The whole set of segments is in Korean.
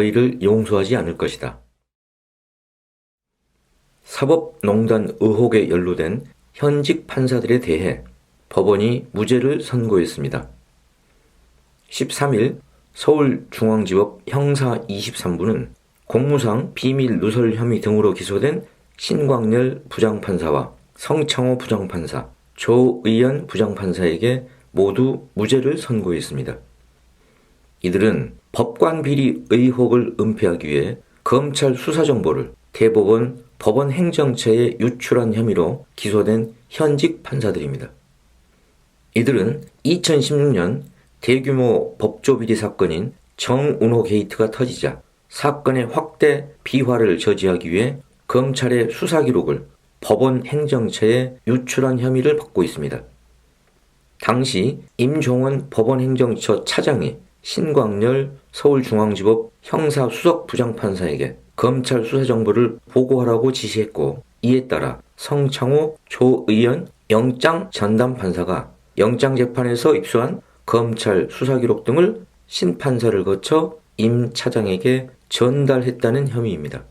너희를 용서하지 않을 것이다. 사법농단 의혹에 연루된 현직 판사들에 대해 법원이 무죄를 선고했습니다. 13일 서울중앙지법 형사 23부는 공무상 비밀 누설 혐의 등으로 기소된 신광렬 부장판사와 성창호 부장판사, 조의연 부장판사에게 모두 무죄를 선고했습니다. 이들은 법관 비리 의혹을 은폐하기 위해 검찰 수사 정보를 대법원 법원 행정처에 유출한 혐의로 기소된 현직 판사들입니다. 이들은 2016년 대규모 법조 비리 사건인 정운호 게이트가 터지자 사건의 확대 비화를 저지하기 위해 검찰의 수사 기록을 법원 행정처에 유출한 혐의를 받고 있습니다. 당시 임종원 법원 행정처 차장이 신광렬 서울중앙지법 형사수석 부장판사에게 검찰 수사 정보를 보고하라고 지시했고 이에 따라 성창호 조의연 영장 전담 판사가 영장 재판에서 입수한 검찰 수사 기록 등을 신 판사를 거쳐 임 차장에게 전달했다는 혐의입니다.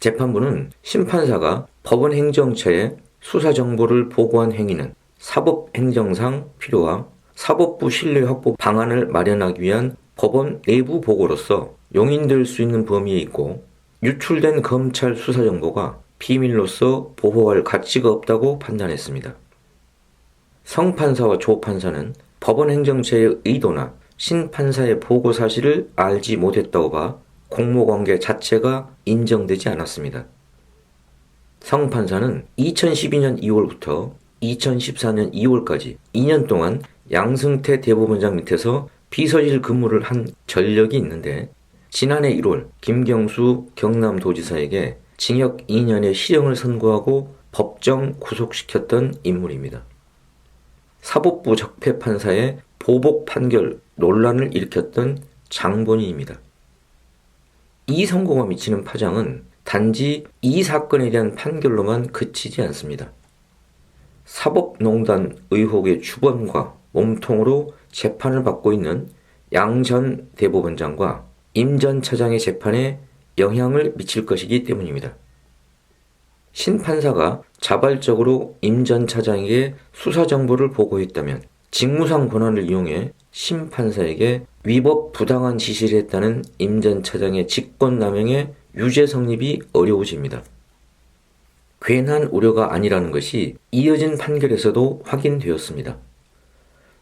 재판부는 심판사가 법원 행정처에 수사 정보를 보고한 행위는 사법 행정상 필요와 사법부 신뢰 확보 방안을 마련하기 위한 법원 내부 보고로서 용인될 수 있는 범위에 있고 유출된 검찰 수사 정보가 비밀로서 보호할 가치가 없다고 판단했습니다. 성판사와 조판사는 법원 행정처의 의도나 신판사의 보고 사실을 알지 못했다고 봐 공모관계 자체가 인정되지 않았습니다. 성판사는 2012년 2월부터 2014년 2월까지 2년 동안 양승태 대법원장 밑에서 비서실 근무를 한 전력이 있는데 지난해 1월 김경수 경남도지사에게 징역 2년의 실형을 선고하고 법정 구속시켰던 인물입니다. 사법부 적폐판사의 보복 판결 논란을 일으켰던 장본인입니다. 이 선고가 미치는 파장은 단지 이 사건에 대한 판결로만 그치지 않습니다. 사법농단 의혹의 주범과 몸통으로 재판을 받고 있는 양 전 대법원장과 임 전 차장의 재판에 영향을 미칠 것이기 때문입니다. 신 판사가 자발적으로 임 전 차장에게 수사 정보를 보고했다면 직무상 권한을 이용해 심 판사에게 위법 부당한 지시를 했다는 임 전 차장의 직권남용의 유죄 성립이 어려워집니다. 괜한 우려가 아니라는 것이 이어진 판결에서도 확인되었습니다.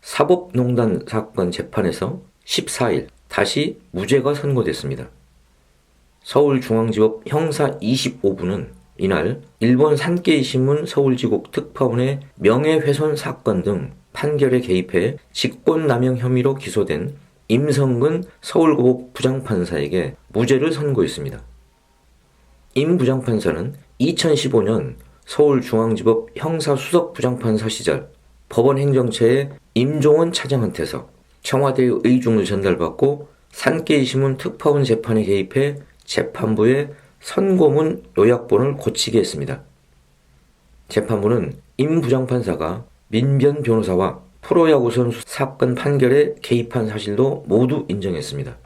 사법농단 사건 재판에서 14일 다시 무죄가 선고됐습니다. 서울중앙지법 형사 25부는 이날 일본 산케이 신문 서울지국 특파원의 명예훼손 사건 등 판결에 개입해 직권남용 혐의로 기소된 임성근 서울고법 부장판사에게 무죄를 선고했습니다. 임 부장판사는 2015년 서울중앙지법 형사수석 부장판사 시절 법원 행정처의 임종원 차장한테서 청와대의 의중을 전달받고 산케이신문 특파원 재판에 개입해 재판부의 선고문 요약본을 고치게 했습니다. 재판부는 임 부장판사가 민변 변호사와 프로야구 선수 사건 판결에 개입한 사실도 모두 인정했습니다.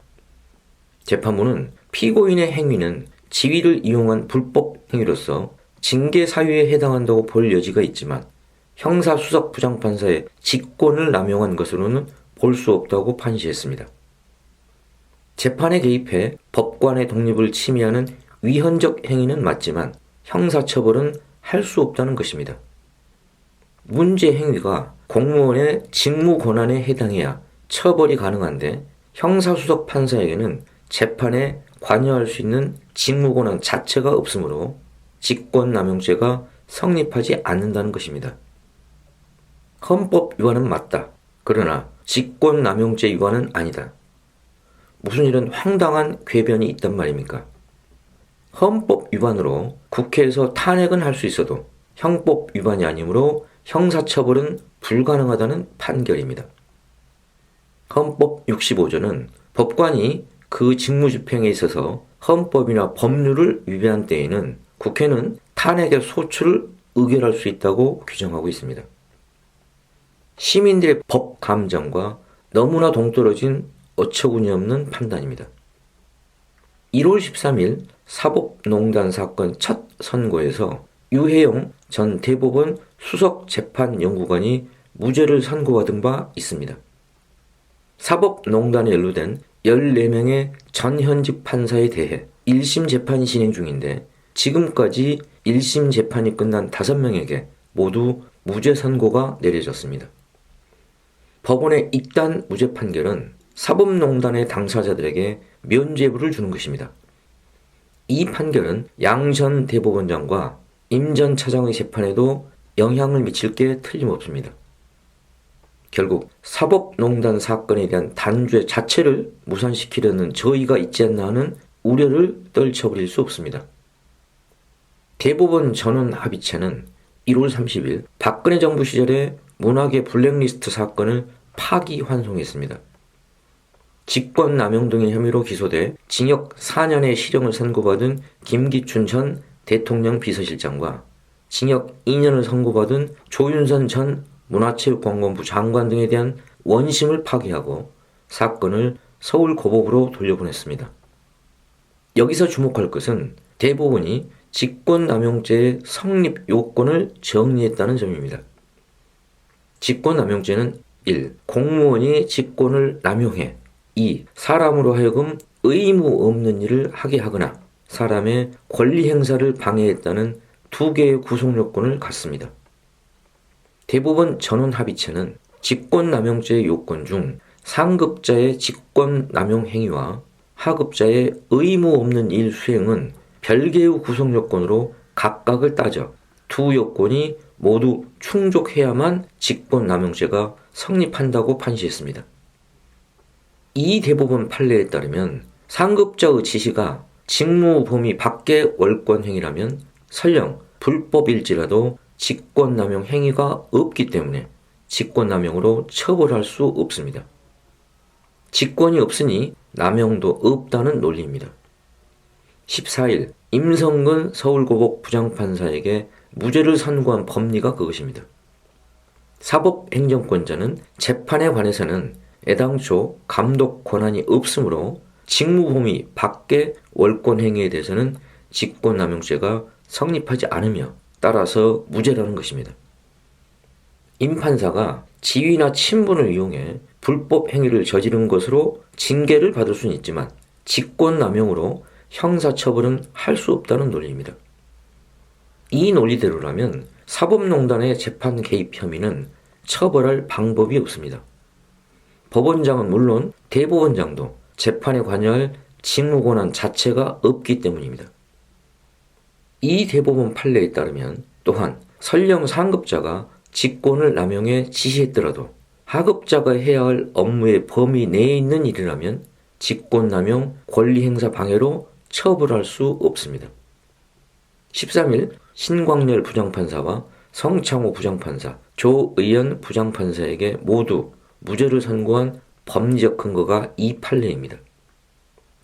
재판부는 피고인의 행위는 지위를 이용한 불법 행위로서 징계 사유에 해당한다고 볼 여지가 있지만 형사수석 부장판사의 직권을 남용한 것으로는 볼 수 없다고 판시했습니다. 재판에 개입해 법관의 독립을 침해하는 위헌적 행위는 맞지만 형사처벌은 할 수 없다는 것입니다. 문제 행위가 공무원의 직무 권한에 해당해야 처벌이 가능한데 형사수석 판사에게는 재판에 관여할 수 있는 직무 권한 자체가 없으므로 직권남용죄가 성립하지 않는다는 것입니다. 헌법 위반은 맞다. 그러나 직권남용죄 위반은 아니다. 무슨 이런 황당한 궤변이 있단 말입니까? 헌법 위반으로 국회에서 탄핵은 할 수 있어도 형법 위반이 아니므로 형사처벌은 불가능하다는 판결입니다. 헌법 65조는 법관이 그 직무집행에 있어서 헌법이나 법률을 위배한 때에는 국회는 탄핵의 소추를 의결할 수 있다고 규정하고 있습니다. 시민들의 법 감정과 너무나 동떨어진 어처구니 없는 판단입니다. 1월 13일 사법농단 사건 첫 선고에서 유해영 전 대법원 수석 재판연구관이 무죄를 선고받은 바 있습니다. 사법농단에 연루된 14명의 전현직 판사에 대해 1심 재판이 진행 중인데 지금까지 1심 재판이 끝난 5명에게 모두 무죄 선고가 내려졌습니다. 법원의 이단 무죄 판결은 사법농단의 당사자들에게 면죄부를 주는 것입니다. 이 판결은 양 전 대법원장과 임 전 차장의 재판에도 영향을 미칠 게 틀림없습니다. 결국 사법농단 사건에 대한 단죄 자체를 무산시키려는 저의가 있지 않나 하는 우려를 떨쳐버릴 수 없습니다. 대법원 전원 합의체는 1월 30일 박근혜 정부 시절의 문학의 블랙리스트 사건을 파기환송했습니다. 직권남용 등의 혐의로 기소돼 징역 4년의 실형을 선고받은 김기춘 전 대통령 비서실장과 징역 2년을 선고받은 조윤선 전 문화체육관광부 장관 등에 대한 원심을 파기하고 사건을 서울 고법으로 돌려보냈습니다. 여기서 주목할 것은 대법원이 직권남용죄의 성립 요건을 정리했다는 점입니다. 직권남용죄는 1. 공무원이 직권을 남용해 2. 사람으로 하여금 의무 없는 일을 하게 하거나 사람의 권리 행사를 방해했다는 두 개의 구속 요건을 갖습니다. 대법원 전원 합의체는 직권 남용죄의 요건 중 상급자의 직권 남용 행위와 하급자의 의무 없는 일 수행은 별개의 구속 요건으로 각각을 따져 두 요건이 모두 충족해야만 직권 남용죄가 성립한다고 판시했습니다. 이 대법원 판례에 따르면 상급자의 지시가 직무 범위 밖의 월권 행위라면 설령 불법일지라도 직권남용 행위가 없기 때문에 직권남용으로 처벌할 수 없습니다. 직권이 없으니 남용도 없다는 논리입니다. 14일 임성근 서울고법 부장판사에게 무죄를 선고한 법리가 그것입니다. 사법행정권자는 재판에 관해서는 애당초 감독 권한이 없으므로 직무범위 밖의 월권행위에 대해서는 직권남용죄가 성립하지 않으며 따라서 무죄라는 것입니다. 임 판사가 지위나 친분을 이용해 불법 행위를 저지른 것으로 징계를 받을 수는 있지만 직권남용으로 형사처벌은 할 수 없다는 논리입니다. 이 논리대로라면 사법농단의 재판 개입 혐의는 처벌할 방법이 없습니다. 법원장은 물론 대법원장도 재판에 관여할 직무 권한 자체가 없기 때문입니다. 이 대법원 판례에 따르면 또한 설령 상급자가 직권을 남용해 지시했더라도 하급자가 해야 할 업무의 범위 내에 있는 일이라면 직권남용 권리행사 방해로 처벌할 수 없습니다. 13일 신광렬 부장판사와 성창호 부장판사, 조의연 부장판사에게 모두 무죄를 선고한 법리적 근거가 이 판례입니다.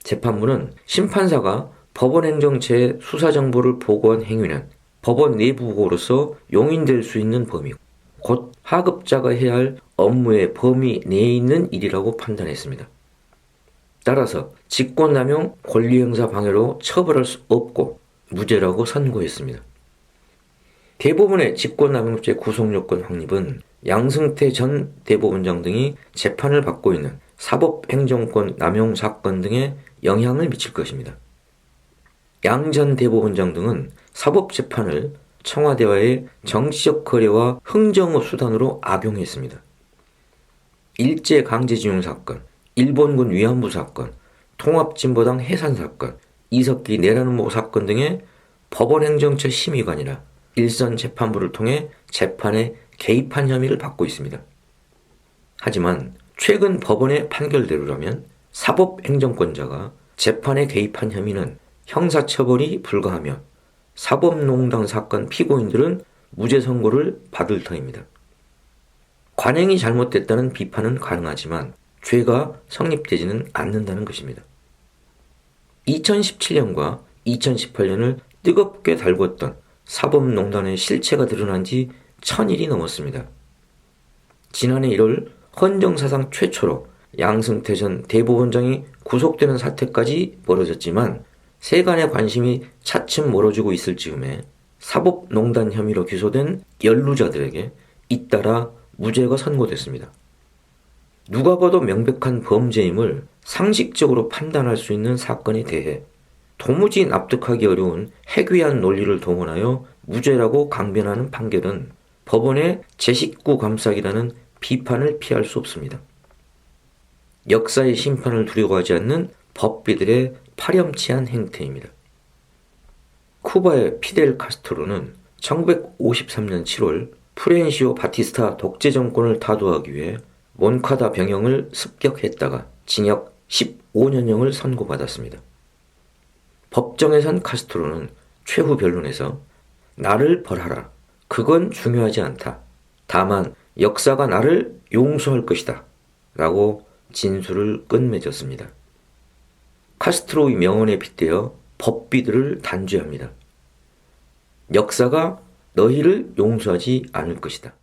재판부는 심판사가 법원 행정처에 수사 정보를 보고한 행위는 법원 내부보고로서 용인될 수 있는 범위고 곧 하급자가 해야 할 업무의 범위 내에 있는 일이라고 판단했습니다. 따라서 직권남용 권리행사 방해로 처벌할 수 없고 무죄라고 선고했습니다. 대부분의 직권남용죄 구속요건 확립은 양승태 전 대법원장 등이 재판을 받고 있는 사법행정권 남용 사건 등에 영향을 미칠 것입니다. 양 전 대법원장 등은 사법재판을 청와대와의 정치적 거래와 흥정의 수단으로 악용했습니다. 일제 강제징용 사건, 일본군 위안부 사건, 통합진보당 해산 사건, 이석기 내란음모 사건 등의 법원행정처 심의관이나 일선 재판부를 통해 재판에 개입한 혐의를 받고 있습니다. 하지만 최근 법원의 판결대로라면 사법행정권자가 재판에 개입한 혐의는 형사처벌이 불가하며 사법농단 사건 피고인들은 무죄 선고를 받을 터입니다. 관행이 잘못됐다는 비판은 가능하지만 죄가 성립되지는 않는다는 것입니다. 2017년과 2018년을 뜨겁게 달궜던 사법농단의 실체가 드러난 지 천일이 넘었습니다. 지난해 1월 헌정사상 최초로 양승태 전 대법원장이 구속되는 사태까지 벌어졌지만 세간의 관심이 차츰 멀어지고 있을 즈음에 사법농단 혐의로 기소된 연루자들에게 잇따라 무죄가 선고됐습니다. 누가 봐도 명백한 범죄임을 상식적으로 판단할 수 있는 사건에 대해 도무지 납득하기 어려운 해괴한 논리를 동원하여 무죄라고 강변하는 판결은 법원의 제19 감사기라는 비판을 피할 수 없습니다. 역사의 심판을 두려워하지 않는 법비들의 파렴치한 행태입니다. 쿠바의 피델 카스트로는 1953년 7월 프렌시오 바티스타 독재 정권을 타도하기 위해 몬카다 병영을 습격했다가 징역 15년형을 선고받았습니다. 법정에선 카스트로는 최후 변론에서 나를 벌하라. 그건 중요하지 않다. 다만 역사가 나를 용서할 것이다. 라고 진술을 끝맺었습니다. 카스트로의 명언에 빗대어 법비들을 단죄합니다. 역사가 너희를 용서하지 않을 것이다.